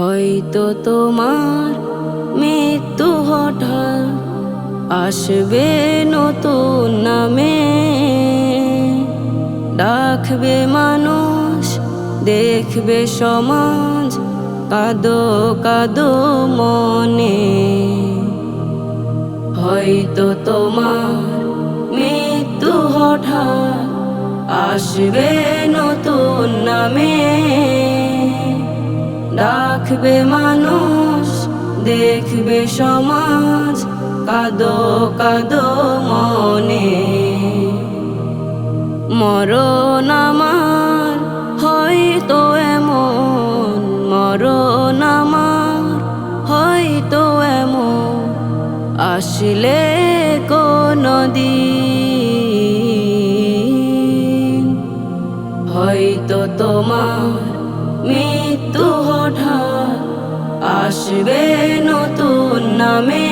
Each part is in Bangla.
হয়তো তোমার মৃত্যু হঠাৎ আসবে নতুন নামে। ডাকবে মানুষ, দেখবে সমাজ, কাদো কাদো মনে। হয়তো তোমার মৃত্যু হঠাৎ আসবে নতুন নামে। ডাকবে মানুষ, দেখবে সমাজ, কাদো কাদো মনে। মরণ আমার, হয়তো এমন। মরণ আমার, হয়তো এমন। আসলে কোনো দিন হয়তো তোমার মৃত্যু হঠাৎ আসবে নতুন নামে।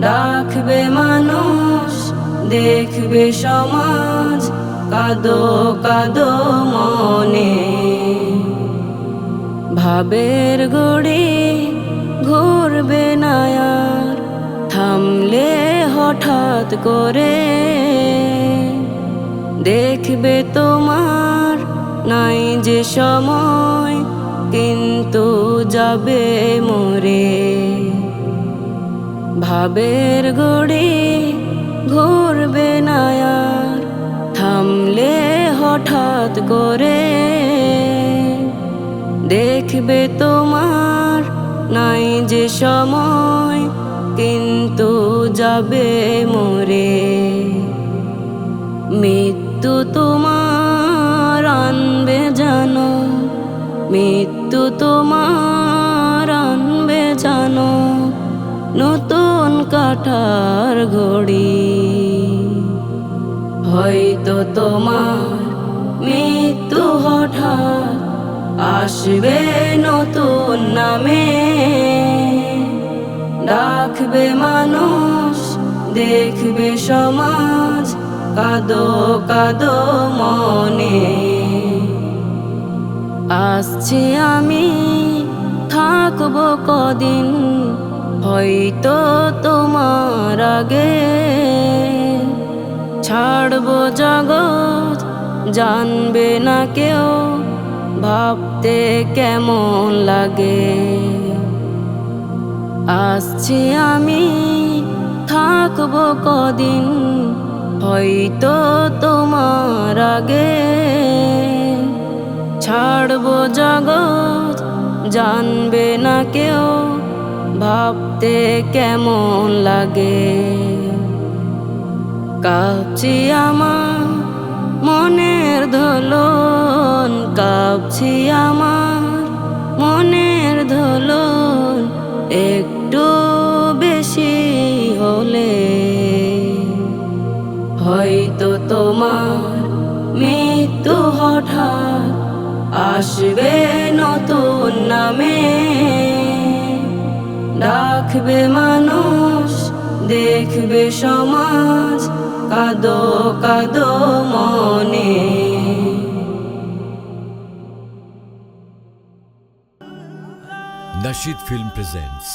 ডাকবে মানুষ, দেখবে সমাজ, কাদো কাদো মনে। ভাবের গড়ি ঘুরবে না আর, থামলে হঠাৎ করে। দেখবে তোমার নাই যে সময়, কিন্তু যাবে মরে। ভাবের গড়ি ঘুরবে না আর, থামলে হঠাৎ করে দেখবে তোমার নাই যে সময়, কিন্তু যাবে মরে। মৃত্যু তোমার জানো মৃত্যু তোমার আনবে জানো? নতুন কাঠার ঘড়ি। হয়তো তোমার মৃত্যু হঠাৎ আসবে নতুন নামে। ডাকবে মানুষ, দেখবে সমাজ, কাদো কাদো মনে। আসছি আমি, থাকব কদিন, হয়তো তোমার আগে। ছাড়বো জগৎ, জানবে না কেউ, ভাবতে কেমন লাগে। আসছি আমি, থাকব কদিন, হয়তো তোমার আগে। ছাড়বো জগৎ, জানবে না কেউ ভাবতে কেমন লাগে। কাঁপছি আমার মনের ধলন, কাঁপছি আমার মনের ধলন, একটু বেশি হলে হয়তো তোমার হঠাৎ আসবে নতুন নামে। ডাকবে মানুষ দেখবে সমাজ কাদো কাদো মনে। Nashid Film presents